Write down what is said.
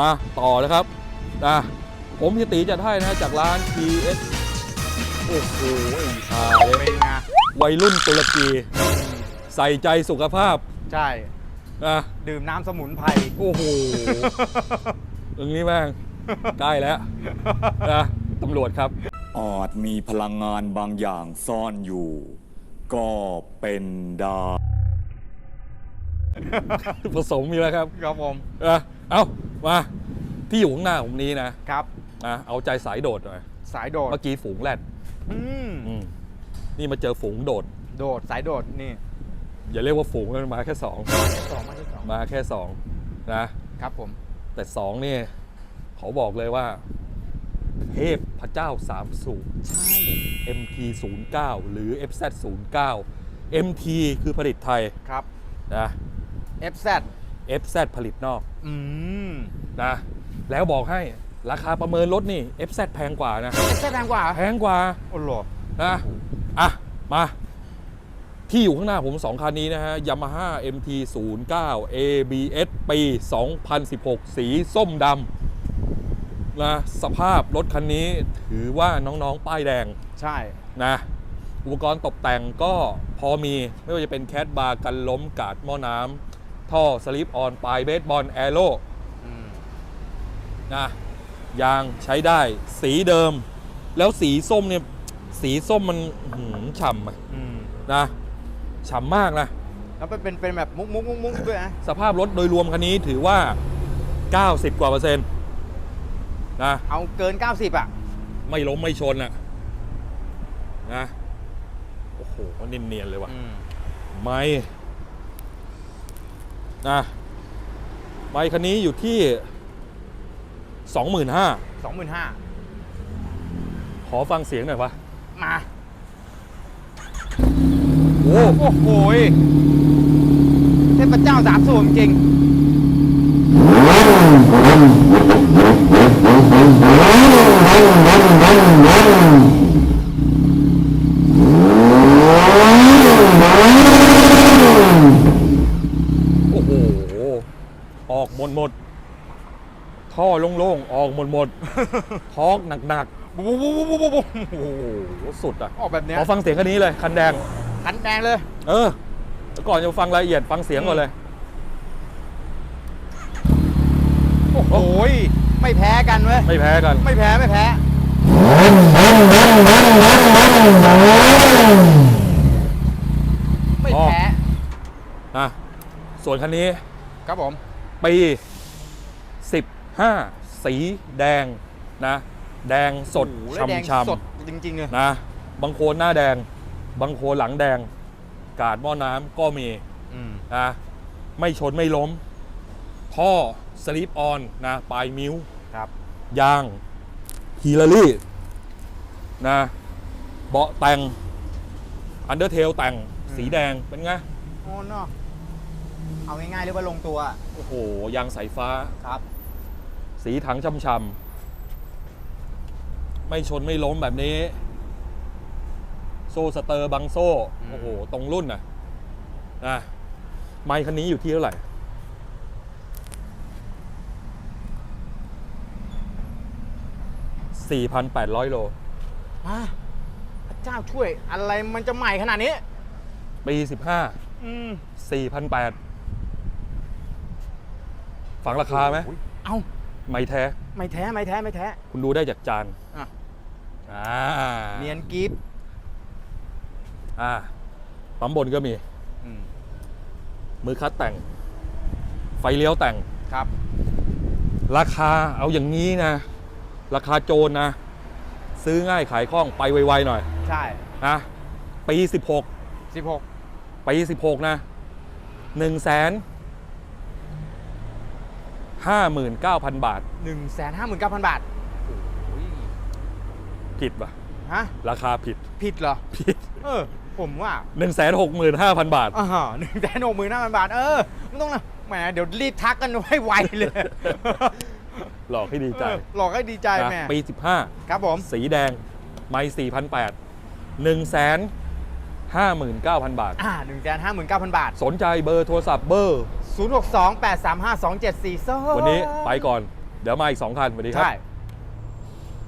มาต่อนะครับนะผมพี่ตีจัดให้นะจากร้าน PS โอ้โหไอ้ชาเลยเป็นไงวัยรุ่นตุรกีใส่ใจสุขภาพใช่นะดื่มน้ำสมุนไพรโอ้โหตรงนี้แม่งใกล้แล้วนะตำรวจครับอาจมีพลังงานบางอย่างซ่อนอยู่ ก็เป็นได้ผสมมีแล้วครับครับผมนะเอา มาที่อยู่ข้างหน้าผมนี้นะครับนะเอาใจสายโดดหน่อยสายโดดเมื่อกี้ฝูงแรดอืมอืมนี่มาเจอฝูงโดด โดดสายโดดนี่ อย่าเรียกว่าฝูงมันมาแค่สองสองมาที่สองมาแค่สองนะครับผม แต่สองนี่เขาบอกเลยว่า เทพพระเจ้าสามสูบใช่ MT 0 9 หรือ FZ 0 9 MT คือผลิตไทยครับนะ FZ FZ ผลิตนอกอืมนะแล้วบอกให้ราคาประเมินรถนี่ FZ แพงกว่านะ FZ แพงกว่าแพงกว่าโอ้โหนะอะ มา ที่อยู่ข้างหน้าผม 2 คันนี้นะฮะ Yamaha MT 0 9 ABS ปี 2016 สีส้มดำนะสภาพรถคันนี้ถือว่าน้องๆ ป้ายแดงใช่ นะ อุปกรณ์ตกแต่งก็พอมีไม่ว่าจะเป็นแคดบาร์กันล้มกาดหม้อน้ำ ท่อสลิปออนปลายเบสบอลแอโร่อืมนะยางใช้ได้ สีเดิม แล้วสีส้มเนี่ย สีส้มมันอื้อหือฉ่ำอะอืมนะฉ่ำมากนะ แล้วเป็นเป็นเป็นแบบมุกมุกมุกมุกด้วยนะสภาพรถโดยรวมคันนี้ถือว่า 90 กว่าเปอร์เซ็นต์นะเอาเกิน 90 อะ ไม่ล้มไม่ชนอะนะโอ้โหเนียนๆเลยว่ะอืมไม่ นะไม่คันนี้อยู่ที่ 25,000 สองหมื่นห้าขอฟังเสียงหน่อยปะมาโอ้โอ้โหยเทพเจ้าสามสูบจริงโอ้โห ออกหมดหมด ท่อ โล่งๆ ออกหมดหมดท้องหนักบุ๊บบุ๊บบุ๊บบุ๊บบุ๊บๆโอ้โหสุดอะออกแบบเนี้ยขอฟังเสียงคันนี้เลย คันแดง คันแดงเลย เออแล้วก่อนจะฟังรายละเอียดฟังเสียงก่อนเลย โอ้โหยไม่แพ้กันเว้ย ไม่แพ้กัน ไม่แพ้ไม่แพ้ ไม่แพ้นะส่วนคันนี้ ครับผม ปี 15สีแดงนะ แดงสดโอ้โหแล้วแดงช่ำสดจริงๆเลยๆนะ บางโคนหน้าแดง บางโคนหลังแดง กาดหม้อน้ำก็มีอืมนะไม่ชนไม่ล้ม ท่อสลิปออนนะปลายมิ้วครับ ยางฮีลารี่นะเบาะแต่งอันเดอร์เทลแต่งสีแดงเป็นไง โอ้เนาะเอาง่ายๆเรียกว่าลงตัว โอ้โห ยางสายฟ้าครับ สีถังช่ำๆไม่ชนไม่ล้มแบบนี้ โซ่สเตอร์บังโซ่อืมโอ้โห ตรงรุ่นนะนะไมค์คันนี้อยู่ที่เท่าไหร่4,800โลมาพระเจ้าช่วยอะไรมันจะใหม่ขนาดนี้ ปี15อืม4,800ฝังราคาไหมโอ้ยเอา ไม่แท้ ไม่แท้ไม่แท้ไม่แท้ คุณดูได้จากจานอะ อ่าเนียนกิฟต์อ่าปั๊มบนก็มีอืมมือคัดแต่ง ไฟเลี้ยวแต่ง ครับ ราคาเอาอย่างนี้นะ ราคาโจรนะ ซื้อง่ายขายคล่องไปไวๆหน่อยใช่ นะปี 16 16 ปี 16 นะ1 5 9 0 0 0 บาท 1 5 9 0 0 0 บาทโอ้ยผิดป่ะฮะราคาผิดผิดเหรอ ผิด เออ ผมว่า 1 6 5 0 0 0 บาท อ่าหนึ่งแสนหกหมื่นห้าพันบาท เออไม่ต้องนะแหมเดี๋ยวรีบทักกันให้ไวเลย หลอกให้ดีใจเออหลอกให้ดีใจนะแม่ปีครับผม15สีแดง ไม่4,800 1 5 9 0 0 0 บาท อ่าหนึ่งแสนห้าหมื่นเก้าพันบาทสนใจเบอร์โทรศัพท์เบอร์0 6 2 8 3 5 2 7 4 2วันนี้ไปก่อน เดี๋ยวมาอีก 2 คันสวัสดีครับ ใช่